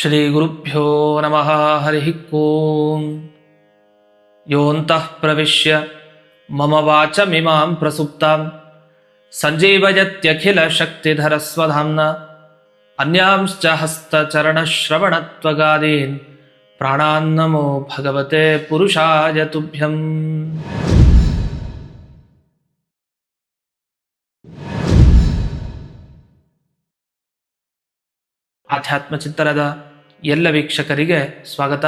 श्रीगुरुभ्यो नमः हरिः ॐ योऽन्तः प्रविश्य मम वाचमिमां प्रसुप्तां सञ्जीवयत्यखिलशक्तिधरस्वधाम्ना अन्यांश्च हस्तचरणश्रवणत्वगादीन् प्राणान्नमो भगवते पुरुषाय तुभ्यम् ಆಧ್ಯಾತ್ಮ ಚಿಂತನದ ಎಲ್ಲ ವೀಕ್ಷಕರಿಗೆ ಸ್ವಾಗತ.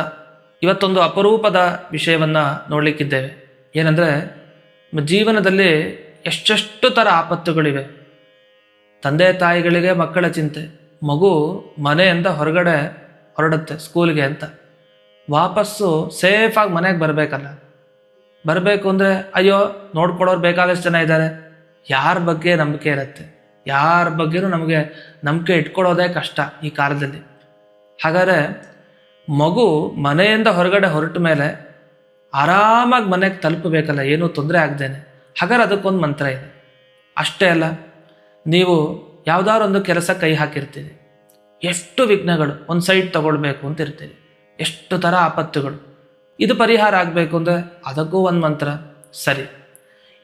ಇವತ್ತೊಂದು ಅಪರೂಪದ ವಿಷಯವನ್ನು ನೋಡಲಿಕ್ಕಿದ್ದೇವೆ. ಏನಂದರೆ, ಜೀವನದಲ್ಲಿ ಎಷ್ಟೆಷ್ಟು ಥರ ಆಪತ್ತುಗಳಿವೆ. ತಂದೆ ತಾಯಿಗಳಿಗೆ ಮಕ್ಕಳ ಚಿಂತೆ, ಮಗು ಮನೆಯಿಂದ ಹೊರಗಡೆ ಹೊರಡುತ್ತೆ ಸ್ಕೂಲ್ಗೆ ಅಂತ. ವಾಪಸ್ಸು ಸೇಫಾಗಿ ಮನೆಗೆ ಬರಬೇಕಲ್ಲ. ಬರಬೇಕು ಅಂದರೆ, ಅಯ್ಯೋ ನೋಡ್ಕೊಡೋರು ಬೇಕಾದಷ್ಟು ಜನ ಇದ್ದಾರೆ. ಯಾರ ಬಗ್ಗೆ ನಂಬಿಕೆ ಇರುತ್ತೆ? ಯಾರ ಬಗ್ಗೆನೂ ನಮಗೆ ನಂಬಿಕೆ ಇಟ್ಕೊಳ್ಳೋದೇ ಕಷ್ಟ ಈ ಕಾಲದಲ್ಲಿ. ಹಾಗಾದರೆ ಮಗು ಮನೆಯಿಂದ ಹೊರಗಡೆ ಹೊರಟ ಮೇಲೆ ಆರಾಮಾಗಿ ಮನೆಗೆ ತಲುಪಬೇಕಲ್ಲ, ಏನೂ ತೊಂದರೆ ಆಗದೇನೆ ಹಾಗಾದ್ರೆ ಅದಕ್ಕೊಂದು ಮಂತ್ರ ಇದೆ. ಅಷ್ಟೇ ಅಲ್ಲ, ನೀವು ಯಾವುದಾದ್ರೊಂದು ಕೆಲಸ ಕೈ ಹಾಕಿರ್ತೀರಿ. ಎಷ್ಟು ವಿಘ್ನಗಳು, ಒಂದು ಸೈಡ್ ತಗೊಳ್ಬೇಕು ಅಂತ ಇರ್ತೀರಿ. ಎಷ್ಟು ಥರ ಆಪತ್ತುಗಳು. ಇದು ಪರಿಹಾರ ಆಗಬೇಕು ಅಂದರೆ ಅದಕ್ಕೂ ಒಂದು ಮಂತ್ರ. ಸರಿ.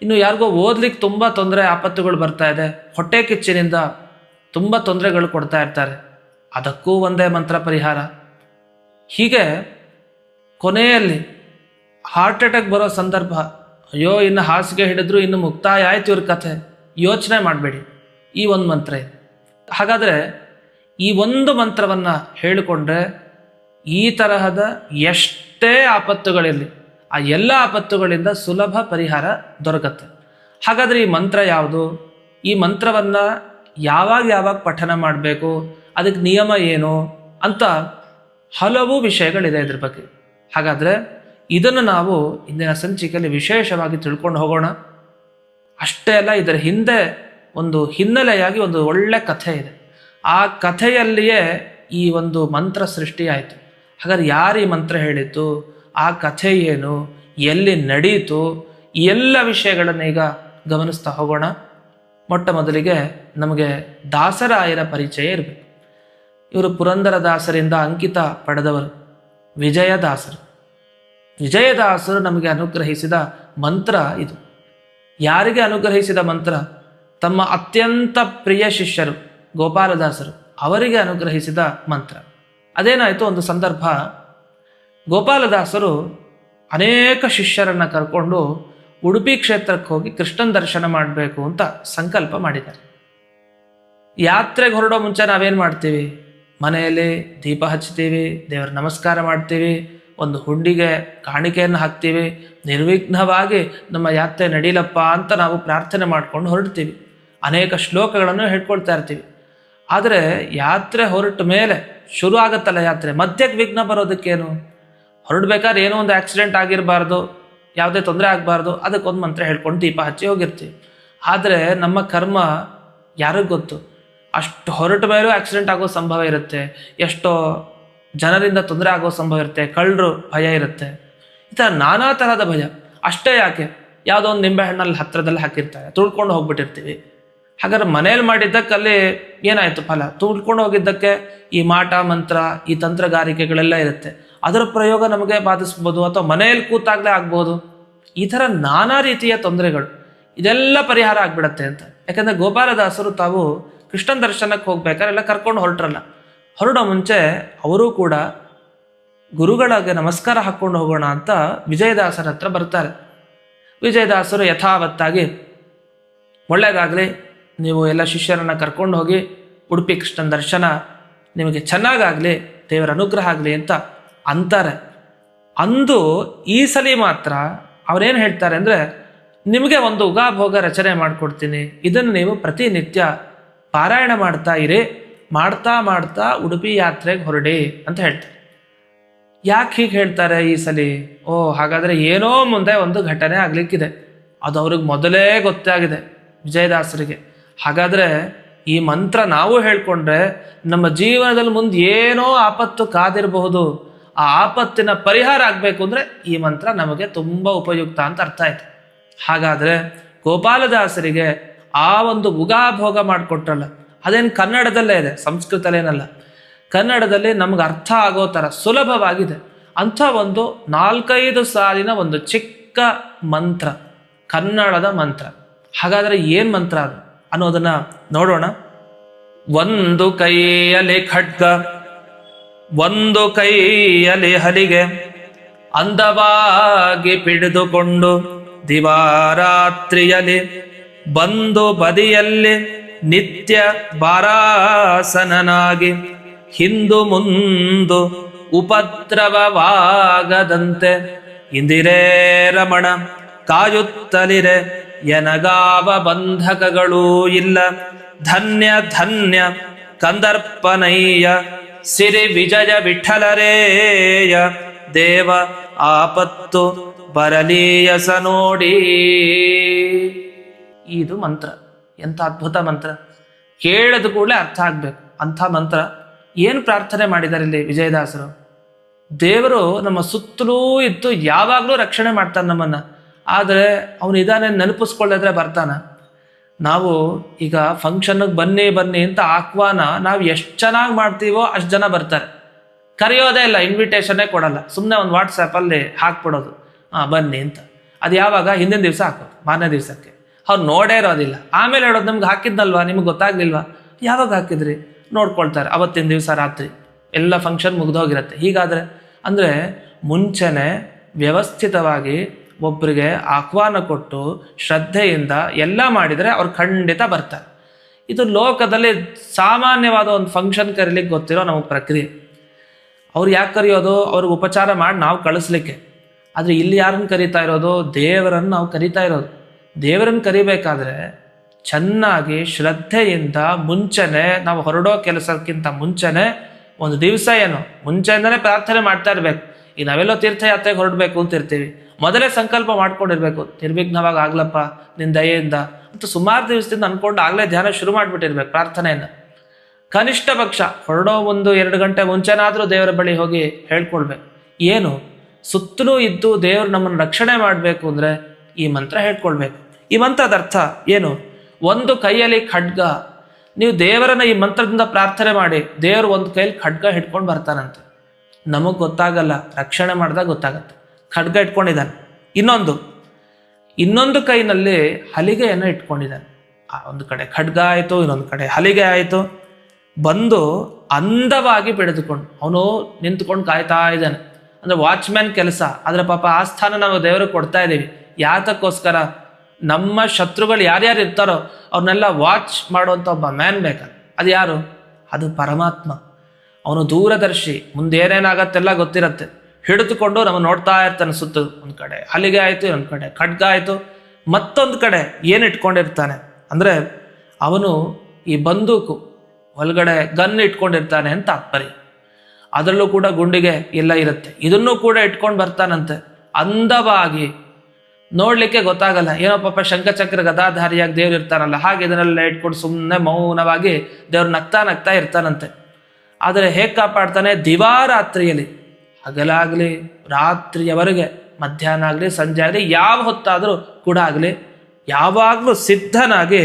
ಇನ್ನು ಯಾರಿಗೋ ಓದ್ಲಿಕ್ಕೆ ತುಂಬ ತೊಂದರೆ, ಆಪತ್ತುಗಳು ಬರ್ತಾ ಇದೆ. ಹೊಟ್ಟೆ ಕಿಚ್ಚಿನಿಂದ ತುಂಬ ತೊಂದರೆಗಳು ಕೊಡ್ತಾ ಇರ್ತಾರೆ. ಅದಕ್ಕೂ ಒಂದೇ ಮಂತ್ರ ಪರಿಹಾರ. ಹೀಗೆ ಕೊನೆಯಲ್ಲಿ ಹಾರ್ಟ್ ಅಟ್ಯಾಕ್ ಬರೋ ಸಂದರ್ಭ. ಅಯ್ಯೋ, ಇನ್ನು ಹಾಸಿಗೆ ಹಿಡಿದ್ರು, ಇನ್ನು ಮುಕ್ತಾಯ ಆಯ್ತು ಇವ್ರ ಕಥೆ. ಯೋಚನೆ ಮಾಡಬೇಡಿ. ಈ ಒಂದು ಮಂತ್ರ ಹಾಗಾದರೆ ಈ ಒಂದು ಮಂತ್ರವನ್ನು ಹೇಳಿಕೊಂಡ್ರೆ ಈ ತರಹದ ಎಷ್ಟೇ ಆಪತ್ತುಗಳಿರಲಿ, ಆ ಎಲ್ಲ ಆಪತ್ತುಗಳಿಂದ ಸುಲಭ ಪರಿಹಾರ ದೊರಕತ್ತೆ. ಹಾಗಾದರೆ ಈ ಮಂತ್ರ ಯಾವುದು? ಈ ಮಂತ್ರವನ್ನು ಯಾವಾಗ ಯಾವಾಗ ಪಠನ ಮಾಡಬೇಕು? ಅದಕ್ಕೆ ನಿಯಮ ಏನು ಅಂತ ಹಲವು ವಿಷಯಗಳಿದೆ ಇದ್ರ ಬಗ್ಗೆ. ಹಾಗಾದರೆ ಇದನ್ನು ನಾವು ಇಂದಿನ ಸಂಚಿಕೆಯಲ್ಲಿ ವಿಶೇಷವಾಗಿ ತಿಳ್ಕೊಂಡು ಹೋಗೋಣ. ಅಷ್ಟೇ ಅಲ್ಲ, ಇದರ ಹಿಂದೆ ಒಂದು ಹಿನ್ನೆಲೆಯಾಗಿ ಒಂದು ಒಳ್ಳೆ ಕಥೆ ಇದೆ. ಆ ಕಥೆಯಲ್ಲಿಯೇ ಈ ಒಂದು ಮಂತ್ರ ಸೃಷ್ಟಿಯಾಯಿತು. ಹಾಗಾದ್ರೆ ಯಾರು ಈ ಮಂತ್ರ ಹೇಳಿತು ಆ ಕಥೆ ಏನು? ಎಲ್ಲಿ ನಡೆಯಿತು ಎಲ್ಲ ವಿಷಯಗಳನ್ನು ಈಗ ಗಮನಿಸ್ತಾ ಹೋಗೋಣ. ಮೊಟ್ಟ ಮೊದಲಿಗೆ ನಮಗೆ ದಾಸರಾಯರ ಪರಿಚಯ ಇರಬೇಕು. ಇವರು ಪುರಂದರದಾಸರಿಂದ ಅಂಕಿತ ಪಡೆದವರು. ವಿಜಯದಾಸರು. ವಿಜಯದಾಸರು ನಮಗೆ ಅನುಗ್ರಹಿಸಿದ ಮಂತ್ರ ಇದು. ಯಾರಿಗೆ ಅನುಗ್ರಹಿಸಿದ ಮಂತ್ರ? ತಮ್ಮ ಅತ್ಯಂತ ಪ್ರಿಯ ಶಿಷ್ಯರು, ಗೋಪಾಲದಾಸರು, ಅವರಿಗೆ ಅನುಗ್ರಹಿಸಿದ ಮಂತ್ರ. ಅದೇನಾಯಿತು? ಒಂದು ಸಂದರ್ಭ. ಗೋಪಾಲದಾಸರು ಅನೇಕ ಶಿಷ್ಯರನ್ನು ಕರ್ಕೊಂಡು ಉಡುಪಿ ಕ್ಷೇತ್ರಕ್ಕೆ ಹೋಗಿ ಕೃಷ್ಣನ ದರ್ಶನ ಮಾಡಬೇಕು ಅಂತ ಸಂಕಲ್ಪ ಮಾಡಿದ್ದಾರೆ. ಯಾತ್ರೆಗೆ ಹೊರಡೋ ಮುಂಚೆ ನಾವೇನು ಮಾಡ್ತೀವಿ? ಮನೆಯಲ್ಲಿ ದೀಪ ಹಚ್ತೀವಿ ದೇವರ ನಮಸ್ಕಾರ ಮಾಡ್ತೀವಿ, ಒಂದು ಹುಂಡಿಗೆ ಕಾಣಿಕೆಯನ್ನು ಹಾಕ್ತೀವಿ, ನಿರ್ವಿಘ್ನವಾಗಿ ನಮ್ಮ ಯಾತ್ರೆ ನಡೀಲಪ್ಪ ಅಂತ ನಾವು ಪ್ರಾರ್ಥನೆ ಮಾಡ್ಕೊಂಡು ಹೊರಡ್ತೀವಿ. ಅನೇಕ ಶ್ಲೋಕಗಳನ್ನು ಹೇಳ್ಕೊಳ್ತಾ ಇರ್ತೀವಿ. ಆದರೆ ಯಾತ್ರೆ ಹೊರಟ ಮೇಲೆ ಶುರು ಆಗುತ್ತಲ್ಲ ಯಾತ್ರೆ? ಮಧ್ಯಕ್ಕೆ ವಿಘ್ನ ಬರೋದಕ್ಕೇನು? ಹೊರಡ್ಬೇಕಾದ್ರೆ ಏನೋ ಒಂದು ಆಕ್ಸಿಡೆಂಟ್ ಆಗಿರಬಾರ್ದು, ಯಾವುದೇ ತೊಂದರೆ ಆಗಬಾರ್ದು, ಅದಕ್ಕೊಂದು ಮಂತ್ರ ಹೇಳ್ಕೊಂಡು ದೀಪ ಹಚ್ಚಿ ಹೋಗಿರ್ತೀವಿ. ಆದರೆ ನಮ್ಮ ಕರ್ಮ ಯಾರಿಗೂ ಗೊತ್ತು? ಅಷ್ಟು ಹೊರಟ ಮೇಲೂ ಆಕ್ಸಿಡೆಂಟ್ ಆಗೋ ಸಂಭವ ಇರುತ್ತೆ. ಎಷ್ಟೋ ಜನರಿಂದ ತೊಂದರೆ ಆಗೋ ಸಂಭವ ಇರುತ್ತೆ. ಕಳ್ಳರು ಭಯ ಇರುತ್ತೆ. ಈ ಥರ ನಾನಾ ಥರದ ಭಯ. ಅಷ್ಟೇ ಯಾಕೆ? ಯಾವುದೋ ಒಂದು ನಿಂಬೆ ಹಣ್ಣಲ್ಲಿ ಹತ್ರದಲ್ಲಿ ಹಾಕಿರ್ತಾರೆ. ತುಳ್ಕೊಂಡು ಹೋಗ್ಬಿಟ್ಟಿರ್ತೀವಿ. ಹಾಗಾದ್ರೆ ಮನೇಲಿ ಮಾಡಿದ್ದಕ್ಕೆ ಅಲ್ಲಿ ಏನಾಯಿತು ಫಲ? ತುಳ್ಕೊಂಡು ಹೋಗಿದ್ದಕ್ಕೆ ಈ ಮಾಟ, ಮಂತ್ರ, ಈ ತಂತ್ರಗಾರಿಕೆಗಳೆಲ್ಲ ಇರುತ್ತೆ. ಅದರ ಪ್ರಯೋಗ ನಮಗೆ ಬಾಧಿಸ್ಬೋದು ಅಥವಾ ಮನೆಯಲ್ಲಿ ಕೂತಾಗಲೇ ಆಗ್ಬೋದು. ಈ ಥರ ನಾನಾ ರೀತಿಯ ತೊಂದರೆಗಳು. ಇದೆಲ್ಲ ಪರಿಹಾರ ಆಗ್ಬಿಡತ್ತೆ ಅಂತ. ಯಾಕಂದರೆ ಗೋಪಾಲದಾಸರು ತಾವು ಕೃಷ್ಣನ ದರ್ಶನಕ್ಕೆ ಹೋಗ್ಬೇಕಾದ್ರೆ ಎಲ್ಲ ಕರ್ಕೊಂಡು ಹೊರಟ್ರಲ್ಲ. ಹೊರಡೋ ಮುಂಚೆ ಅವರೂ ಕೂಡ ಗುರುಗಳಿಗೆ ನಮಸ್ಕಾರ ಹಾಕ್ಕೊಂಡು ಹೋಗೋಣ ಅಂತ ವಿಜಯದಾಸರ ಹತ್ರ ಬರ್ತಾರೆ. ವಿಜಯದಾಸರು ಯಥಾವತ್ತಾಗಿ ಒಳ್ಳೆಯದಾಗಲಿ ನೀವು ಎಲ್ಲ ಶಿಷ್ಯರನ್ನು ಕರ್ಕೊಂಡು ಹೋಗಿ ಉಡುಪಿ ಕೃಷ್ಣನ ದರ್ಶನ, ನಿಮಗೆ ಚೆನ್ನಾಗಾಗಲಿ, ದೇವರ ಅನುಗ್ರಹ ಆಗಲಿ ಅಂತ ಅಂತಾರೆ. ಅಂದು ಈ ಸಲ ಮಾತ್ರ ಅವರೇನು ಹೇಳ್ತಾರೆ ಅಂದರೆ, ನಿಮಗೆ ಒಂದು ಉಗಾಭೋಗ ರಚನೆ ಮಾಡಿಕೊಡ್ತೀನಿ. ಇದನ್ನು ನೀವು ಪ್ರತಿನಿತ್ಯ ಪಾರಾಯಣ ಮಾಡ್ತಾ ಇರೇ, ಮಾಡ್ತಾ ಮಾಡ್ತಾ ಉಡುಪಿ ಯಾತ್ರೆಗೆ ಹೊರಡಿ ಅಂತ ಹೇಳ್ತಾರೆ. ಯಾಕೆ ಹೀಗೆ ಹೇಳ್ತಾರೆ ಈ ಸಲಿ? ಓ, ಹಾಗಾದರೆ ಏನೋ ಮುಂದೆ ಒಂದು ಘಟನೆ ಆಗಲಿಕ್ಕಿದೆ. ಅದು ಅವ್ರಿಗೆ ಮೊದಲೇ ಗೊತ್ತಾಗಿದೆ ವಿಜಯದಾಸರಿಗೆ. ಹಾಗಾದರೆ ಈ ಮಂತ್ರ ನಾವು ಹೇಳ್ಕೊಂಡ್ರೆ ನಮ್ಮ ಜೀವನದಲ್ಲಿ ಮುಂದೆ ಏನೋ ಆಪತ್ತು ಕಾದಿರಬಹುದು. ಆ ಆಪತ್ತಿನ ಪರಿಹಾರ ಆಗಬೇಕು ಅಂದರೆ ಈ ಮಂತ್ರ ನಮಗೆ ತುಂಬ ಉಪಯುಕ್ತ ಅಂತ ಅರ್ಥ ಆಯ್ತು. ಹಾಗಾದರೆ ಗೋಪಾಲದಾಸರಿಗೆ ಆ ಒಂದು ಉಗಾಭೋಗ ಮಾಡಿಕೊಟ್ರಲ್ಲ. ಅದೇನು ಕನ್ನಡದಲ್ಲೇ ಇದೆ ಸಂಸ್ಕೃತಲೇನಲ್ಲ ಕನ್ನಡದಲ್ಲಿ ನಮ್ಗೆ ಅರ್ಥ ಆಗೋ ಥರ ಸುಲಭವಾಗಿದೆ. ಅಂಥ ಒಂದು ನಾಲ್ಕೈದು ಸಾಲಿನ ಒಂದು ಚಿಕ್ಕ ಮಂತ್ರ, ಕನ್ನಡದ ಮಂತ್ರ. ಹಾಗಾದರೆ ಏನು ಮಂತ್ರ ಅದು? ಅನ್ನೋದನ್ನ ನೋಡೋಣ. ಒಂದು ಕೈಯಲ್ಲಿ ಖಡ್ಗ, ಒಂದು ಕೈಯಲ್ಲಿ ಹಲಿಗೆ, ಅಂದವಾಗಿ ಪಿಡಿದುಕೊಂಡು ದಿವಾರಾತ್ರಿಯಲ್ಲಿ ಬಂದು ಬದಿಯಲ್ಲಿ ನಿತ್ಯ ಬಾರಾಸನನಾಗಿ ಹಿಂದು ಮುಂದು ಉಪದ್ರವವಾಗದಂತೆ ಇಂದಿರೇ ರಮಣ ಕಾಯುತ್ತಲಿರೆ ಎನಗಾವ ಬಂಧಕಗಳೂ ಇಲ್ಲ. ಧನ್ಯ ಧನ್ಯ, ಕಂದರ್ಪನಯ್ಯ, ಸಿರಿ ವಿಜಯ ವಿಠಲರೇಯ, ದೇವ ಆಪತ್ತು ಬರಲೀಯಸ ನೋಡಿ. ಇದು ಮಂತ್ರ. ಎಂಥ ಅದ್ಭುತ ಮಂತ್ರ. ಕೇಳದ ಕೂಡಲೇ ಅರ್ಥ ಆಗ್ಬೇಕು. ಅಂಥ ಮಂತ್ರ. ಏನು ಪ್ರಾರ್ಥನೆ ಮಾಡಿದ್ದಾರೆ ಇಲ್ಲಿ ವಿಜಯದಾಸರು? ದೇವರು ನಮ್ಮ ಸುತ್ತಲೂ ಇದ್ದು ಯಾವಾಗಲೂ ರಕ್ಷಣೆ ಮಾಡ್ತಾನೆ ನಮ್ಮನ್ನು. ಆದರೆ ಅವನು ಇದಾನೆ ನೆನಪಿಸ್ಕೊಳ್ಳಿದ್ರೆ ಬರ್ತಾನೆ. ನಾವು ಈಗ ಫಂಕ್ಷನ್ಗೆ ಬನ್ನಿ ಬನ್ನಿ ಅಂತ ಆಹ್ವಾನ ನಾವು ಎಷ್ಟು ಚೆನ್ನಾಗಿ ಮಾಡ್ತೀವೋ ಅಷ್ಟು ಜನ ಬರ್ತಾರೆ. ಕರೆಯೋದೇ ಇಲ್ಲ ಇನ್ವಿಟೇಷನ್ನೇ ಕೊಡಲ್ಲ. ಸುಮ್ಮನೆ ಒಂದು ವಾಟ್ಸಪ್ಪಲ್ಲಿ ಹಾಕ್ಬಿಡೋದು. ಹಾಂ, ಬನ್ನಿ ಅಂತ. ಅದು ಯಾವಾಗ? ಹಿಂದಿನ ದಿವಸ ಹಾಕೋದು, ಮಾರನೇ ದಿವಸಕ್ಕೆ. ಅವ್ರು ನೋಡೇ ಇರೋದಿಲ್ಲ. ಆಮೇಲೆ ಹೇಳೋದು, ನಮ್ಗೆ ಹಾಕಿದ್ನಲ್ವಾ? ನಿಮ್ಗೆ ಗೊತ್ತಾಗ್ಲಿಲ್ವಾ? ಯಾವಾಗ ಹಾಕಿದ್ರಿ? ನೋಡ್ಕೊಳ್ತಾರೆ. ಅವತ್ತಿನ ದಿವಸ ರಾತ್ರಿ. ಎಲ್ಲ ಫಂಕ್ಷನ್ ಮುಗ್ದೋಗಿರತ್ತೆ. ಹೀಗಾದರೆ, ಅಂದರೆ ಮುಂಚೆನೆ ವ್ಯವಸ್ಥಿತವಾಗಿ ಒಬ್ಬರಿಗೆ ಆಹ್ವಾನ ಕೊಟ್ಟು ಶ್ರದ್ಧೆಯಿಂದ ಎಲ್ಲ ಮಾಡಿದರೆ ಅವ್ರು ಖಂಡಿತ ಬರ್ತಾರೆ. ಇದು ಲೋಕದಲ್ಲಿ ಸಾಮಾನ್ಯವಾದ ಒಂದು ಫಂಕ್ಷನ್ ಕರೀಲಿಕ್ಕೆ ಗೊತ್ತಿರೋ ನಮಗೆ ಪ್ರಕ್ರಿಯೆ. ಅವ್ರು ಯಾಕೆ ಕರೆಯೋದು? ಅವ್ರಿಗೆ ಉಪಚಾರ ಮಾಡಿ ನಾವು ಕಳಿಸ್ಲಿಕ್ಕೆ. ಆದರೆ ಇಲ್ಲಿ ಯಾರನ್ನು ಕರಿತಾ ಇರೋದು? ದೇವರನ್ನು ನಾವು ಕರಿತಾ ಇರೋದು. ದೇವರನ್ನು ಕರಿಬೇಕಾದ್ರೆ ಚೆನ್ನಾಗಿ ಶ್ರದ್ಧೆಯಿಂದ ಮುಂಚೆನೆ ನಾವು ಹೊರಡೋ ಕೆಲಸಕ್ಕಿಂತ ಮುಂಚೆನೆ ಒಂದು ದಿವಸ ಏನು? ಮುಂಚೆಯಿಂದನೇ ಪ್ರಾರ್ಥನೆ ಮಾಡ್ತಾ ಇರ್ಬೇಕು. ಈ ನಾವೆಲ್ಲೋ ತೀರ್ಥಯಾತ್ರೆಗೆ ಹೊರಡಬೇಕು ಅಂತ ಇರ್ತೀವಿ. ಮೊದಲೇ ಸಂಕಲ್ಪ ಮಾಡ್ಕೊಂಡಿರ್ಬೇಕು. ನಿರ್ವಿಘ್ನವಾಗಿ ಆಗ್ಲಪ್ಪ, ನಿನ್ನ ದಯೆಯಿಂದ. ಅಂತ ಸುಮಾರು ದಿವಸದಿಂದ ಅನ್ಕೊಂಡು ಆಗಲೇ ಧ್ಯಾನ ಶುರು ಮಾಡಿಬಿಟ್ಟಿರ್ಬೇಕು ಪ್ರಾರ್ಥನೆಯನ್ನು. ಕನಿಷ್ಠ ಪಕ್ಷ ಹೊರಡೋ ಒಂದು ಎರಡು ಗಂಟೆ ಮುಂಚೆನಾದರೂ ದೇವರ ಬಳಿ ಹೋಗಿ ಹೇಳ್ಕೊಳ್ಬೇಕು. ಏನು? ಸುತ್ತಲೂ ಇದ್ದು ದೇವರು ನಮ್ಮನ್ನು ರಕ್ಷಣೆ ಮಾಡಬೇಕು ಅಂದರೆ ಈ ಮಂತ್ರ ಹೇಳ್ಕೊಳ್ಬೇಕು. ಈ ಮಂತ್ರದ ಅರ್ಥ ಏನು? ಒಂದು ಕೈಯಲ್ಲಿ ಖಡ್ಗ. ನೀವು ದೇವರನ್ನ ಈ ಮಂತ್ರದಿಂದ ಪ್ರಾರ್ಥನೆ ಮಾಡಿ, ದೇವರು ಒಂದು ಕೈಯಲ್ಲಿ ಖಡ್ಗ ಹಿಡ್ಕೊಂಡು ಬರ್ತಾನಂತೆ. ನಮಗೆ ಗೊತ್ತಾಗಲ್ಲ, ರಕ್ಷಣೆ ಮಾಡಿದಾಗ ಗೊತ್ತಾಗತ್ತೆ. ಖಡ್ಗ ಇಟ್ಕೊಂಡಿದ್ದಾನೆ ಇನ್ನೊಂದು ಇನ್ನೊಂದು ಕೈನಲ್ಲಿ ಹಲಿಗೆಯನ್ನು ಇಟ್ಕೊಂಡಿದ್ದಾನೆ. ಆ ಒಂದು ಕಡೆ ಖಡ್ಗ ಆಯಿತು, ಇನ್ನೊಂದು ಕಡೆ ಹಲಿಗೆ ಆಯಿತು. ಬಂದು ಅಂದವಾಗಿ ಬೆಳೆದುಕೊಂಡು ಅವನು ನಿಂತ್ಕೊಂಡು ಕಾಯ್ತಾ ಇದ್ದಾನೆ. ಅಂದ್ರೆ ವಾಚ್ಮ್ಯಾನ್ ಕೆಲಸ. ಆದ್ರೆ ಪಾಪ ಆ ಸ್ಥಾನ ನಾವು ದೇವರಿಗೆ ಕೊಡ್ತಾ ಇದ್ದೀವಿ. ಯಾತಕ್ಕೋಸ್ಕರ ನಮ್ಮ ಶತ್ರುಗಳು ಯಾರ್ಯಾರು ಇರ್ತಾರೋ ಅವ್ರನ್ನೆಲ್ಲ ವಾಚ್ ಮಾಡುವಂಥ ಒಬ್ಬ ಮ್ಯಾನ್ ಬೇಕಲ್ಲ ಅದು ಯಾರು? ಅದು ಪರಮಾತ್ಮ. ಅವನು ದೂರದರ್ಶಿ. ಮುಂದೆ ಏನೇನಾಗತ್ತೆಲ್ಲ ಗೊತ್ತಿರುತ್ತೆ. ಹಿಡಿದುಕೊಂಡು ನಮ್ಮ ನೋಡ್ತಾ ಇರ್ತಾನೆ ಸುತ್ತ ಒಂದು ಕಡೆ. ಅಲ್ಲಿಗೆ ಆಯಿತು, ಇನ್ನೊಂದು ಕಡೆ. ಖಡ್ಗ ಆಯಿತು. ಮತ್ತೊಂದು ಕಡೆ ಏನು ಇಟ್ಕೊಂಡಿರ್ತಾನೆ? ಅಂದರೆ ಅವನು ಈ ಬಂದೂಕು ಒಳಗಡೆ ಗನ್ ಇಟ್ಕೊಂಡಿರ್ತಾನೆ ಅಂತ ತಾತ್ಪರ್ಯ ಅದರಲ್ಲೂ ಕೂಡ ಗುಂಡಿಗೆ ಎಲ್ಲ ಇರುತ್ತೆ. ಇದನ್ನೂ ಕೂಡ ಇಟ್ಕೊಂಡು ಬರ್ತಾನಂತೆ. ಅಂದವಾಗಿ ನೋಡ್ಲಿಕ್ಕೆ ಗೊತ್ತಾಗಲ್ಲ. ಏನೋ ಪಾಪ ಶಂಖಚಕ್ರ ಗದಾಧಾರಿಯಾಗಿ ದೇವ್ರು ಇರ್ತಾರಲ್ಲ, ಹಾಗೆ ಇದನ್ನೆಲ್ಲ ಇಟ್ಕೊಂಡು ಸುಮ್ಮನೆ ಮೌನವಾಗಿ ದೇವ್ರು ನಗ್ತಾ ನಗ್ತಾ ಇರ್ತಾನಂತೆ. ಆದರೆ ಹೇಗೆ ಕಾಪಾಡ್ತಾನೆ? ದಿವಾರಾತ್ರಿಯಲ್ಲಿ. ಹಗಲಾಗಲಿ, ರಾತ್ರಿಯವರೆಗೆ, ಮಧ್ಯಾಹ್ನ ಆಗಲಿ, ಸಂಜೆ ಆಗಲಿ, ಯಾವ ಹೊತ್ತಾದರೂ ಕೂಡ ಆಗಲಿ, ಯಾವಾಗಲೂ ಸಿದ್ಧನಾಗಿ,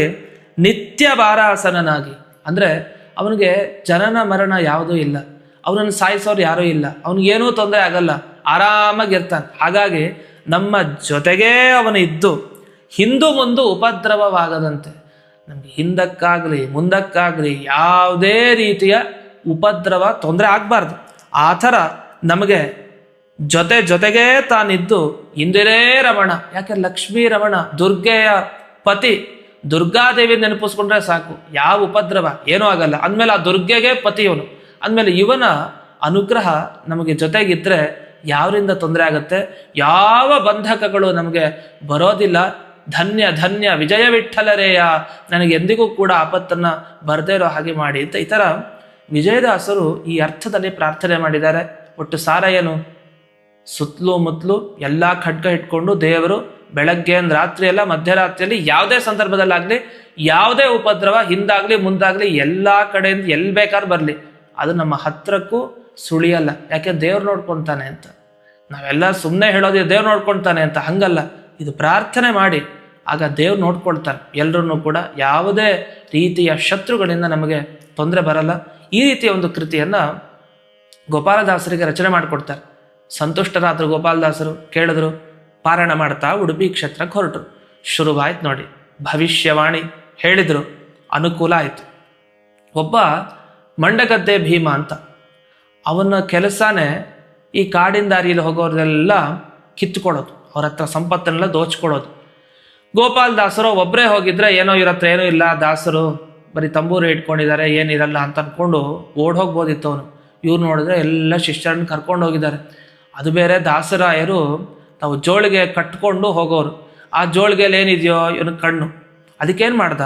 ನಿತ್ಯ ಬಾರಾಸನನಾಗಿ ಅಂದರೆ ಅವನಿಗೆ ಜನನ ಮರಣ ಯಾವುದೂ ಇಲ್ಲ. ಅವನನ್ನು ಸಾಯಿಸೋರು ಯಾರೂ ಇಲ್ಲ. ಅವನಿಗೇನೂ ತೊಂದರೆ ಆಗಲ್ಲ. ಆರಾಮಾಗಿರ್ತಾನೆ ಹಾಗಾಗಿ ನಮ್ಮ ಜೊತೆಗೇ ಅವನು ಇದ್ದು ಹಿಂದೂ ಮುಂದು ಉಪದ್ರವವಾಗದಂತೆ. ನಮಗೆ ಹಿಂದಕ್ಕಾಗಲಿ, ಮುಂದಕ್ಕಾಗಲಿ ಯಾವುದೇ ರೀತಿಯ ಉಪದ್ರವ ತೊಂದರೆ ಆಗಬಾರ್ದು. ಆ ಥರ ನಮಗೆ ಜೊತೆ ಜೊತೆಗೇ ತಾನಿದ್ದು ಇಂದಿರೇ ರಮಣ. ಯಾಕೆ ಲಕ್ಷ್ಮೀ ರಮಣ, ದುರ್ಗೆಯ ಪತಿ ದುರ್ಗಾದೇವಿ ನೆನಪಿಸ್ಕೊಂಡ್ರೆ ಸಾಕು. ಯಾವ ಉಪದ್ರವ? ಏನೂ ಆಗಲ್ಲ. ಅಂದಮೇಲೆ ಆ ದುರ್ಗೆಗೆ ಪತಿಯವನು. ಅಂದಮೇಲೆ ಇವನ ಅನುಗ್ರಹ ನಮಗೆ ಜೊತೆಗಿದ್ರೆ ಯಾವರಿಂದ ತೊಂದರೆ ಆಗುತ್ತೆ? ಯಾವ ಬಂಧಕಗಳು ನಮಗೆ ಬರೋದಿಲ್ಲ? ಧನ್ಯ ಧನ್ಯ, ವಿಜಯ ವಿಠಲರೇಯ ನನಗೆ ಎಂದಿಗೂ ಕೂಡ ಆಪತ್ತನ್ನು ಬರದೇ ಇರೋ ಹಾಗೆ ಮಾಡಿ ಅಂತ ಈ ಥರ ವಿಜಯದಾಸರು ಈ ಅರ್ಥದಲ್ಲಿ ಪ್ರಾರ್ಥನೆ ಮಾಡಿದ್ದಾರೆ. ಒಟ್ಟು ಸಾರ ಏನು? ಸುತ್ತಲೂ ಮುತ್ತಲು ಎಲ್ಲ ಖಡ್ಗ ಇಟ್ಕೊಂಡು ದೇವರು ಬೆಳಗ್ಗೆ ರಾತ್ರಿ ಎಲ್ಲ, ಮಧ್ಯರಾತ್ರಿಯಲ್ಲಿ ಯಾವುದೇ ಸಂದರ್ಭದಲ್ಲಾಗಲಿ, ಯಾವುದೇ ಉಪದ್ರವ ಹಿಂದಾಗಲಿ, ಮುಂದಾಗಲಿ ಎಲ್ಲ ಕಡೆಯಿಂದ ಎಲ್ಲಿ ಬೇಕಾದ್ರೂ ಬರಲಿ. ಅದು ನಮ್ಮ ಹತ್ರಕ್ಕೂ ಸುಳಿಯಲ್ಲ. ಯಾಕೆ ದೇವ್ರು ನೋಡ್ಕೊತಾನೆ ಅಂತ? ನಾವೆಲ್ಲ ಸುಮ್ಮನೆ ಹೇಳೋದು ದೇವ್ರು ನೋಡ್ಕೊಳ್ತಾನೆ ಅಂತ ಹಂಗಲ್ಲ. ಇದು ಪ್ರಾರ್ಥನೆ ಮಾಡಿ. ಆಗ ದೇವ್ರು ನೋಡ್ಕೊಳ್ತಾರೆ. ಎಲ್ಲರನ್ನೂ ಕೂಡ ಯಾವುದೇ ರೀತಿಯ ಶತ್ರುಗಳಿಂದ ನಮಗೆ ತೊಂದರೆ ಬರಲ್ಲ. ಈ ರೀತಿಯ ಒಂದು ಕೃತಿಯನ್ನು ಗೋಪಾಲದಾಸರಿಗೆ ರಚನೆ ಮಾಡಿಕೊಡ್ತಾರೆ. ಸಂತುಷ್ಟರಾದರು ಗೋಪಾಲದಾಸರು, ಕೇಳಿದ್ರು, ಪಾರಾಯಣ ಮಾಡ್ತಾ ಉಡುಪಿ ಕ್ಷೇತ್ರಕ್ಕೆ ಹೊರಟರು. ಶುರುವಾಯ್ತು ನೋಡಿ. ಭವಿಷ್ಯವಾಣಿ ಹೇಳಿದರು. ಅನುಕೂಲ ಆಯಿತು. ಒಬ್ಬ ಮಂಡಗದ್ದೆ ಭೀಮ ಅಂತ. ಅವನ ಕೆಲಸನೇ ಈ ಕಾಡಿನ ದಾರಿಯಲ್ಲಿ ಹೋಗೋರೆಲ್ಲ ಕಿತ್ಕೊಳ್ಳೋದು ಅವ್ರ ಹತ್ರ ಸಂಪತ್ತನ್ನೆಲ್ಲ ದೋಚ್ಕೊಳ್ಳೋದು. ಗೋಪಾಲ್ ದಾಸರು ಒಬ್ಬರೇ ಹೋಗಿದ್ರೆ ಏನೋ ಇವ್ರ ಹತ್ರ ಏನೂ ಇಲ್ಲ, ದಾಸರು ಬರೀ ತಂಬೂರು ಇಟ್ಕೊಂಡಿದ್ದಾರೆ ಏನಿರಲ್ಲ ಅಂತ ಅಂದ್ಕೊಂಡು ಓಡ್ ಹೋಗ್ಬೋದಿತ್ತು ಅವನು. ಇವ್ರು ನೋಡಿದ್ರೆ ಎಲ್ಲ ಶಿಷ್ಯರನ್ನ ಕರ್ಕೊಂಡು ಹೋಗಿದ್ದಾರೆ. ಅದು ಬೇರೆ ದಾಸರಾಯರು ನಾವು ಜೋಳಿಗೆ ಕಟ್ಕೊಂಡು ಹೋಗೋರು. ಆ ಜೋಳಿಗೆಯಲ್ಲಿ ಏನಿದೆಯೋ ಇವನ ಕಣ್ಣು. ಅದಕ್ಕೇನು ಮಾಡ್ದ?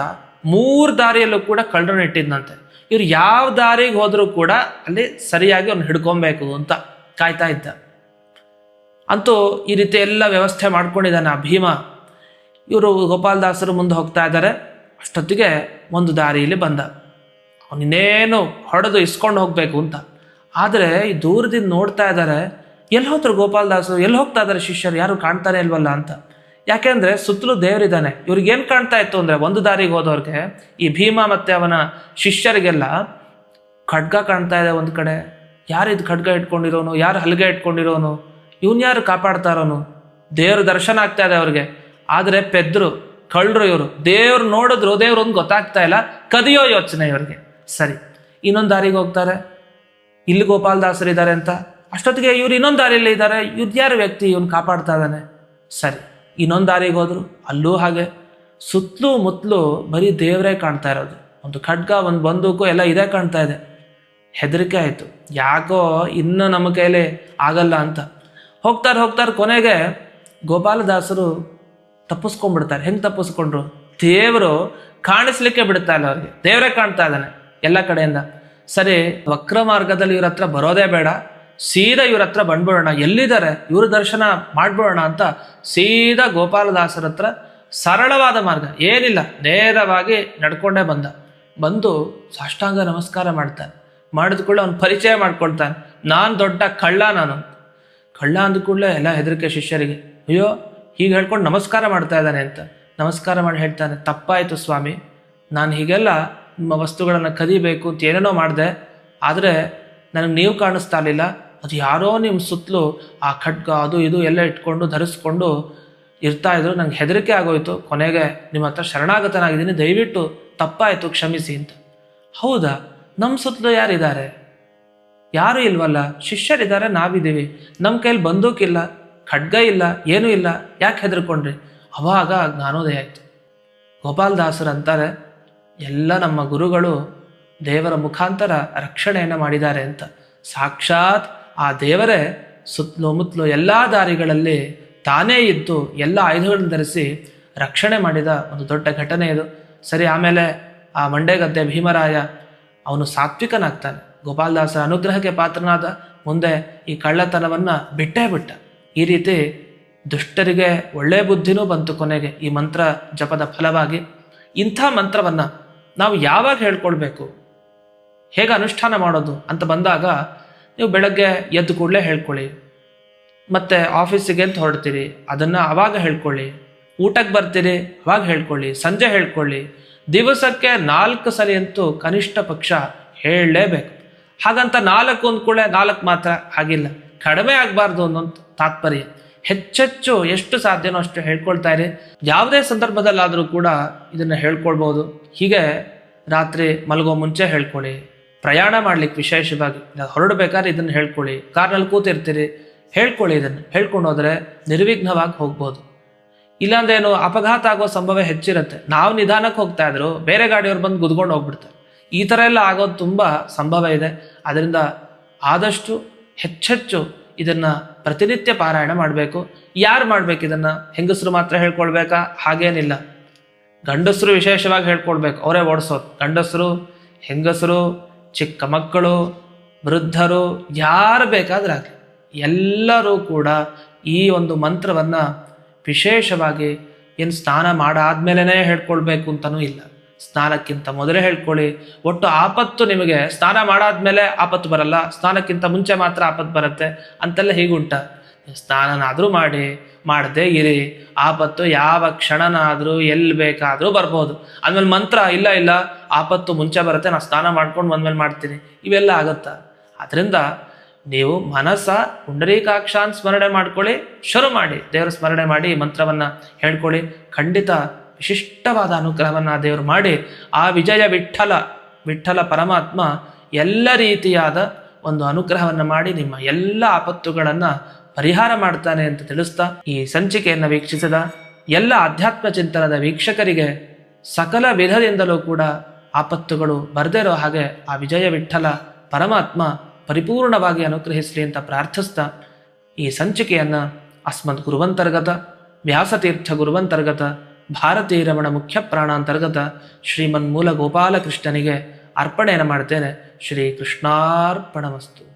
ಮೂರು ದಾರಿಯಲ್ಲೂ ಕೂಡ ಕಳ್ಳರನ್ನ ಇಟ್ಟಿದ್ನಂತೆ. ಇವ್ರು ಯಾವ ದಾರಿಗೆ ಹೋದರೂ ಕೂಡ ಅಲ್ಲಿ ಸರಿಯಾಗಿ ಅವ್ನು ಹಿಡ್ಕೊಬೇಕು ಅಂತ ಕಾಯ್ತಾ ಇದ್ದ. ಅಂತೂ ಈ ರೀತಿ ಎಲ್ಲ ವ್ಯವಸ್ಥೆ ಮಾಡ್ಕೊಂಡಿದ್ದಾನೆ ಆ ಭೀಮ. ಇವರು ಗೋಪಾಲದಾಸರು ಮುಂದೆ ಹೋಗ್ತಾ ಇದ್ದಾರೆ. ಅಷ್ಟೊತ್ತಿಗೆ ಒಂದು ದಾರಿಯಲ್ಲಿ ಬಂದ. ಅವನಿನ್ನೇನು ಹೊಡೆದು ಇಸ್ಕೊಂಡು ಹೋಗಬೇಕು ಅಂತ. ಆದರೆ ಈ ದೂರದಿಂದ ನೋಡ್ತಾ ಇದ್ದಾರೆ ಎಲ್ಲಿ ಹೋದ್ರು ಗೋಪಾಲದಾಸರು ಎಲ್ಲಿ ಹೋಗ್ತಾ ಇದ್ದಾರೆ ಶಿಷ್ಯರು, ಯಾರು ಕಾಣ್ತಾರೆ ಇಲ್ವಲ್ಲ ಅಂತ. ಯಾಕೆಂದ್ರೆ ಸುತ್ತಲೂ ದೇವರಿದ್ದಾನೆ. ಇವ್ರಿಗೆ ಏನು ಕಾಣ್ತಾ ಇತ್ತು ಅಂದ್ರೆ ಒಂದು ದಾರಿಗೆ ಹೋದವ್ರಿಗೆ ಈ ಭೀಮ ಮತ್ತೆ ಅವನ ಶಿಷ್ಯರಿಗೆಲ್ಲ ಖಡ್ಗ ಕಾಣ್ತಾ ಇದೆ ಒಂದು ಕಡೆ. ಯಾರು ಇದು ಖಡ್ಗ ಇಟ್ಕೊಂಡಿರೋನು? ಯಾರು ಹಲ್ಗೆ ಇಟ್ಕೊಂಡಿರೋನು? ಇವನ್ ಯಾರು ಕಾಪಾಡ್ತಾರೋನು ದೇವ್ರ ದರ್ಶನ ಆಗ್ತಾ ಇದೆ ಅವ್ರಿಗೆ. ಆದರೆ ಪೆದ್ರು, ಕಳ್ಳರು ಇವರು. ದೇವ್ರು ನೋಡಿದ್ರು ದೇವ್ರೊಂದು ಗೊತ್ತಾಗ್ತಾ ಇಲ್ಲ. ಕದಿಯೋ ಯೋಚನೆ ಇವ್ರಿಗೆ. ಸರಿ, ಇನ್ನೊಂದು ದಾರಿಗೆ ಹೋಗ್ತಾರೆ. ಇಲ್ಲಿ ಗೋಪಾಲದಾಸರು ಇದ್ದಾರೆ ಅಂತ. ಅಷ್ಟೊತ್ತಿಗೆ ಇವ್ರು ಇನ್ನೊಂದು ದಾರಿಯಲ್ಲಿ ಇದ್ದಾರೆ. ಇವ್ರು ಯಾರು ವ್ಯಕ್ತಿ? ಇವನು ಕಾಪಾಡ್ತಾ ಇದ್ದಾನೆ. ಸರಿ. ಇನ್ನೊಂದು ದಾರಿಗೆ ಹೋದರು, ಅಲ್ಲೂ ಹಾಗೆ. ಸುತ್ತಲೂ ಮುತ್ತಲು ಬರೀ ದೇವರೇ ಕಾಣ್ತಾ ಇರೋದು. ಒಂದು ಖಡ್ಗ, ಒಂದು ಬಂದೂಕು ಎಲ್ಲ ಇದೇ ಕಾಣ್ತಾ ಇದೆ. ಹೆದರಿಕೆ ಆಯಿತು. ಯಾಕೋ ಇನ್ನು ನಮ್ಮ ಕೈಲಿ ಆಗಲ್ಲ ಅಂತ. ಹೋಗ್ತಾರೆ ಹೋಗ್ತಾರೆ ಕೊನೆಗೆ ಗೋಪಾಲದಾಸರು ತಪ್ಪಿಸ್ಕೊಂಡ್ಬಿಡ್ತಾರೆ. ಹೆಂಗೆ ತಪ್ಪಿಸ್ಕೊಂಡ್ರು? ದೇವರು ಕಾಣಿಸ್ಲಿಕ್ಕೆ ಬಿಡ್ತಾ ಇಲ್ಲ ಅವ್ರಿಗೆ. ದೇವರೇ ಕಾಣ್ತಾ ಇದ್ದಾನೆ ಎಲ್ಲ ಕಡೆಯಿಂದ. ಸರಿ ವಕ್ರ ಮಾರ್ಗದಲ್ಲಿ ಇವ್ರ ಹತ್ರ ಬರೋದೇ ಬೇಡ. ಸೀದಾ ಇವ್ರ ಹತ್ರ ಬಂದ್ಬಿಡೋಣ. ಎಲ್ಲಿದ್ದಾರೆ? ಇವ್ರ ದರ್ಶನ ಮಾಡ್ಬಿಡೋಣ ಅಂತ ಸೀದಾ ಗೋಪಾಲದಾಸರ ಹತ್ರ ಸರಳವಾದ ಮಾರ್ಗ. ಏನಿಲ್ಲ, ನೇರವಾಗಿ ನಡ್ಕೊಂಡೇ ಬಂದ. ಬಂದು ಸಾಷ್ಟಾಂಗ ನಮಸ್ಕಾರ ಮಾಡ್ತಾನೆ. ಮಾಡಿದ ಕೂಡಲೇ ಅವ್ನು ಪರಿಚಯ ಮಾಡ್ಕೊಳ್ತಾನೆ. ನಾನು ದೊಡ್ಡ ಕಳ್ಳ ನಾನು. ಕಳ್ಳ ಅಂದ ಕೂಡಲೇ ಎಲ್ಲ ಹೆದರಿಕೆ ಶಿಷ್ಯರಿಗೆ. ಅಯ್ಯೋ, ಹೀಗೆ ಹೇಳ್ಕೊಂಡು ನಮಸ್ಕಾರ ಮಾಡ್ತಾ ಇದ್ದಾನೆ ಅಂತ. ನಮಸ್ಕಾರ ಮಾಡಿ ಹೇಳ್ತಾನೆ, ತಪ್ಪಾಯಿತು ಸ್ವಾಮಿ. ನಾನು ಹೀಗೆಲ್ಲ ನಿಮ್ಮ ವಸ್ತುಗಳನ್ನು ಕದಿಬೇಕು ಅಂತ ಏನೇನೋ ಮಾಡಿದೆ. ಆದರೆ ನನಗೆ ನೀವು ಕಾಣಿಸ್ತಾ ಇರಲಿಲ್ಲ. ಅದು ಯಾರೋ ನಿಮ್ಮ ಸುತ್ತಲೂ ಆ ಖಡ್ಗ ಅದು ಇದು ಎಲ್ಲ ಇಟ್ಕೊಂಡು ಧರಿಸ್ಕೊಂಡು ಇರ್ತಾ ಇದ್ರು, ನಂಗೆ ಹೆದರಿಕೆ ಆಗೋಯ್ತು. ಕೊನೆಗೆ ನಿಮ್ಮ ಹತ್ರ ಶರಣಾಗತನಾಗಿದ್ದೀನಿ, ದಯವಿಟ್ಟು ತಪ್ಪಾಯಿತು, ಕ್ಷಮಿಸಿ ಅಂತ. ಹೌದಾ? ನಮ್ಮ ಸುತ್ತಲೂ ಯಾರಿದ್ದಾರೆ? ಯಾರು ಇಲ್ವಲ್ಲ? ಶಿಷ್ಯರಿದ್ದಾರೆ, ನಾವಿದ್ದೀವಿ. ನಮ್ಮ ಕೈಲಿ ಬಂದೂಕಿಲ್ಲ ಖಡ್ಗ ಇಲ್ಲ, ಏನೂ ಇಲ್ಲ. ಯಾಕೆ ಹೆದರ್ಕೊಂಡ್ರಿ? ಅವಾಗ ಜ್ಞಾನೋದಯ ಆಯಿತು. ಗೋಪಾಲದಾಸರು ಅಂತಾರೆ, ಎಲ್ಲ ನಮ್ಮ ಗುರುಗಳು ದೇವರ ಮುಖಾಂತರ ರಕ್ಷಣೆಯನ್ನು ಮಾಡಿದ್ದಾರೆ ಅಂತ. ಸಾಕ್ಷಾತ್ ಆ ದೇವರೇ, ಸುತ್ತಲೂ ಮುತ್ತಲು ಎಲ್ಲ ದಾರಿಗಳಲ್ಲಿ ತಾನೇ ಇದ್ದು ಎಲ್ಲ ಆಯುಧಗಳನ್ನು ಧರಿಸಿ ರಕ್ಷಣೆ ಮಾಡಿದ ಒಂದು ದೊಡ್ಡ ಘಟನೆ ಇದು. ಸರಿ, ಆಮೇಲೆ ಆ ಮಂಡೆಗದ್ದೆ ಭೀಮರಾಯ ಅವನು ಸಾತ್ವಿಕನಾಗ್ತಾನೆ. ಗೋಪಾಲದಾಸರ ಅನುಗ್ರಹಕ್ಕೆ ಪಾತ್ರನಾದ ಮುಂದೆ ಈ ಕಳ್ಳತನವನ್ನು ಬಿಟ್ಟೇ ಬಿಟ್ಟ. ಈ ರೀತಿ ದುಷ್ಟರಿಗೆ ಒಳ್ಳೆಯ ಬುದ್ಧಿನೂ ಬಂತು ಕೊನೆಗೆ ಈ ಮಂತ್ರ ಜಪದ ಫಲವಾಗಿ. ಇಂಥ ಮಂತ್ರವನ್ನು ನಾವು ಯಾವಾಗ ಹೇಳ್ಕೊಳ್ಬೇಕು? ಹೇಗೆ ಅನುಷ್ಠಾನ ಮಾಡೋದು ಅಂತ ಬಂದಾಗ ನೀವು ಬೆಳಗ್ಗೆ ಎದ್ದು ಕೂಡಲೇ ಹೇಳ್ಕೊಳ್ಳಿ. ಮತ್ತು ಆಫೀಸಿಗೆ ಅಂತ ಹೊರಡ್ತೀರಿ, ಅದನ್ನು ಆವಾಗ ಹೇಳ್ಕೊಳ್ಳಿ. ಊಟಕ್ಕೆ ಬರ್ತೀರಿ, ಅವಾಗ ಹೇಳ್ಕೊಳ್ಳಿ. ಸಂಜೆ ಹೇಳ್ಕೊಳ್ಳಿ. ದಿವಸಕ್ಕೆ ನಾಲ್ಕು ಸರಿ ಅಂತೂ ಕನಿಷ್ಠ ಪಕ್ಷ ಹೇಳಲೇಬೇಕು. ಹಾಗಂತ ನಾಲ್ಕು ಅಂದ್ಕೂಡಲೇ ನಾಲ್ಕು ಮಾತ್ರ ಆಗಿಲ್ಲ. ಕಡಿಮೆ ಆಗಬಾರ್ದು ಅನ್ನೋಂಥ ತಾತ್ಪರ್ಯ. ಹೆಚ್ಚೆಚ್ಚು ಎಷ್ಟು ಸಾಧ್ಯನೋ ಅಷ್ಟು ಹೇಳ್ಕೊಳ್ತಾ ಇರಿ. ಯಾವುದೇ ಸಂದರ್ಭದಲ್ಲಾದರೂ ಕೂಡ ಇದನ್ನು ಹೇಳ್ಕೊಳ್ಬೋದು. ಹೀಗೆ ರಾತ್ರಿ ಮಲಗೋ ಮುಂಚೆ ಹೇಳ್ಕೊಳ್ಳಿ. ಪ್ರಯಾಣ ಮಾಡ್ಲಿಕ್ಕೆ ವಿಶೇಷವಾಗಿ ಹೊರಡಬೇಕಾದ್ರೆ ಇದನ್ನು ಹೇಳ್ಕೊಳ್ಳಿ. ಕಾರ್ನಲ್ಲಿ ಕೂತಿರ್ತೀರಿ, ಹೇಳ್ಕೊಳ್ಳಿ ಇದನ್ನು. ಹೇಳ್ಕೊಂಡು ಹೋದರೆ ನಿರ್ವಿಘ್ನವಾಗಿ ಹೋಗ್ಬೋದು. ಇಲ್ಲಾಂದ್ರೆ ಏನು, ಅಪಘಾತ ಆಗೋ ಸಂಭವ ಹೆಚ್ಚಿರುತ್ತೆ. ನಾವು ನಿಧಾನಕ್ಕೆ ಹೋಗ್ತಾ ಇದ್ರು, ಬೇರೆ ಗಾಡಿಯವ್ರು ಬಂದು ಗುದ್ಕೊಂಡು ಹೋಗ್ಬಿಡ್ತಾರೆ. ಈ ಥರ ಎಲ್ಲ ಆಗೋದು ತುಂಬ ಸಂಭವ ಇದೆ. ಅದರಿಂದ ಆದಷ್ಟು ಹೆಚ್ಚೆಚ್ಚು ಇದನ್ನು ಪ್ರತಿನಿತ್ಯ ಪಾರಾಯಣ ಮಾಡಬೇಕು. ಯಾರು ಮಾಡಬೇಕು ಇದನ್ನು? ಹೆಂಗಸರು ಮಾತ್ರ ಹೇಳ್ಕೊಳ್ಬೇಕಾ? ಹಾಗೇನಿಲ್ಲ. ಗಂಡಸರು ವಿಶೇಷವಾಗಿ ಹೇಳ್ಕೊಳ್ಬೇಕು ಅವರೇ ಓಡಿಸೋದು. ಗಂಡಸರು, ಹೆಂಗಸರು ಚಿಕ್ಕ ಮಕ್ಕಳು, ವೃದ್ಧರು, ಯಾರು ಬೇಕಾದ್ರೆ ಆಗಲಿ ಎಲ್ಲರೂ ಕೂಡ ಈ ಒಂದು ಮಂತ್ರವನ್ನು ವಿಶೇಷವಾಗಿ ಏನು ಸ್ನಾನ ಮಾಡಾದ್ಮೇಲೆ ಹೇಳ್ಕೊಳ್ಬೇಕು ಅಂತಲೂ ಇಲ್ಲ. ಸ್ನಾನಕ್ಕಿಂತ ಮೊದಲೇ ಹೇಳ್ಕೊಳ್ಳಿ. ಒಟ್ಟು ಆಪತ್ತು ನಿಮಗೆ ಸ್ನಾನ ಮಾಡಾದ್ಮೇಲೆ ಆಪತ್ತು ಬರಲ್ಲ, ಸ್ನಾನಕ್ಕಿಂತ ಮುಂಚೆ ಮಾತ್ರ ಆಪತ್ತು ಬರುತ್ತೆ ಅಂತೆಲ್ಲ ಹೀಗುಂಟ. ಸ್ನಾನನಾದರೂ ಮಾಡಿ ಮಾಡದೇ ಇರಿ. ಆಪತ್ತು ಯಾವ ಕ್ಷಣನಾದರೂ ಎಲ್ಲಿ ಬೇಕಾದರೂ ಬರ್ಬೋದು. ಆಮೇಲೆ ಮಂತ್ರ, ಇಲ್ಲ ಇಲ್ಲ, ಆಪತ್ತು ಮುಂಚೆ ಬರುತ್ತೆ ನಾನು ಸ್ನಾನ ಮಾಡ್ಕೊಂಡು ಬಂದ್ಮೇಲೆ ಮಾಡ್ತೀನಿ. ಇವೆಲ್ಲ ಆಗುತ್ತಾ. ಅದರಿಂದ ನೀವು ಮನಸ್ಸ ಪುಂಡರೀಕಾಕ್ಷಾನ್ ಸ್ಮರಣೆ ಮಾಡ್ಕೊಳ್ಳಿ, ಶುರು ಮಾಡಿ. ದೇವರ ಸ್ಮರಣೆ ಮಾಡಿ ಮಂತ್ರವನ್ನು ಮಂತ್ರವನ್ನ ಹೇಳ್ಕೊಳ್ಳಿ. ಖಂಡಿತ ವಿಶಿಷ್ಟವಾದ ಅನುಗ್ರಹವನ್ನ ದೇವರು ಮಾಡಿ. ಆ ವಿಜಯ ವಿಠಲ ವಿಠಲ ಪರಮಾತ್ಮ ಎಲ್ಲ ರೀತಿಯಾದ ಒಂದು ಅನುಗ್ರಹವನ್ನು ಮಾಡಿ ನಿಮ್ಮ ಎಲ್ಲ ಆಪತ್ತುಗಳನ್ನ ಪರಿಹಾರ ಮಾಡ್ತಾನೆ ಅಂತ ತಿಳಿಸ್ತಾ ಈ ಸಂಚಿಕೆಯನ್ನು ವೀಕ್ಷಿಸಿದ ಎಲ್ಲ ಆಧ್ಯಾತ್ಮ ಚಿಂತನದ ವೀಕ್ಷಕರಿಗೆ ಸಕಲ ವಿಧದಿಂದಲೂ ಕೂಡ ಆಪತ್ತುಗಳು ಬರದೇ ಇರೋ ಹಾಗೆ ಆ ವಿಜಯ ವಿಠಲ ಪರಮಾತ್ಮ ಪರಿಪೂರ್ಣವಾಗಿ ಅನುಗ್ರಹಿಸಲಿ ಅಂತ ಪ್ರಾರ್ಥಿಸ್ತಾ ಈ ಸಂಚಿಕೆಯನ್ನು ಅಸ್ಮದ್ ಗುರುವಂತರ್ಗತ, ವ್ಯಾಸತೀರ್ಥ ಗುರುವಂತರ್ಗತ, ಭಾರತೀಯ ರಮಣ ಮುಖ್ಯ ಪ್ರಾಣಾಂತರ್ಗತ ಶ್ರೀಮನ್ಮೂಲ ಗೋಪಾಲಕೃಷ್ಣನಿಗೆ ಅರ್ಪಣೆಯನ್ನು ಮಾಡ್ತೇನೆ. ಶ್ರೀ ಕೃಷ್ಣಾರ್ಪಣಮಸ್ತು